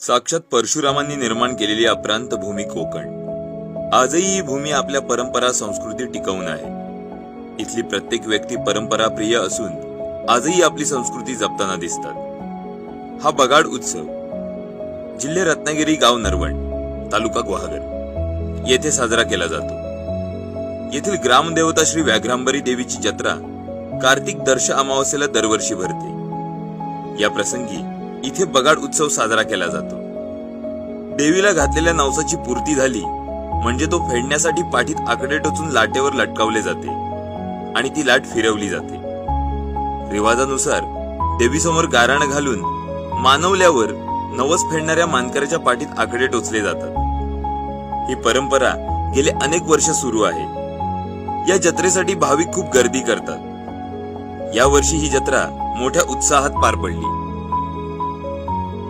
साक्षात परशुरामांनी निर्माण केलेली अप्रांत भूमी कोकण. आजही ही भूमी आपल्या परंपरा संस्कृती टिकवून आहे. इथली प्रत्येक व्यक्ती परंपरा प्रिय असून आजही आपली संस्कृती जपताना दिसतात. हा बगाड उत्सव जिल्हे रत्नागिरी गाव नरवण तालुका गुहागर येथे साजरा केला जातो. येथील ग्रामदेवता श्री व्याघ्रांबरी देवीची जत्रा कार्तिक दर्श अमावस्येला दरवर्षी भरते. या प्रसंगी इथे बगाड उत्सव साजरा केला जातो. देवीला घातलेल्या नवसाची पूर्ती झाली म्हणजे तो फेडण्यासाठी पाठीत आकडे टोचून लाटेवर लटकावले जाते आणि ती लाट फिरवली जाते. रिवाजानुसार देवीसमोर गाराण घालून मानवल्यावर नवस फेडणाऱ्या मानकऱ्याच्या पाठीत आकडे टोचले जातात. ही परंपरा गेले अनेक वर्ष सुरू आहे. या जत्रेसाठी भाविक खूप गर्दी करतात. या वर्षी ही जत्रा मोठ्या उत्साहात पार पडली.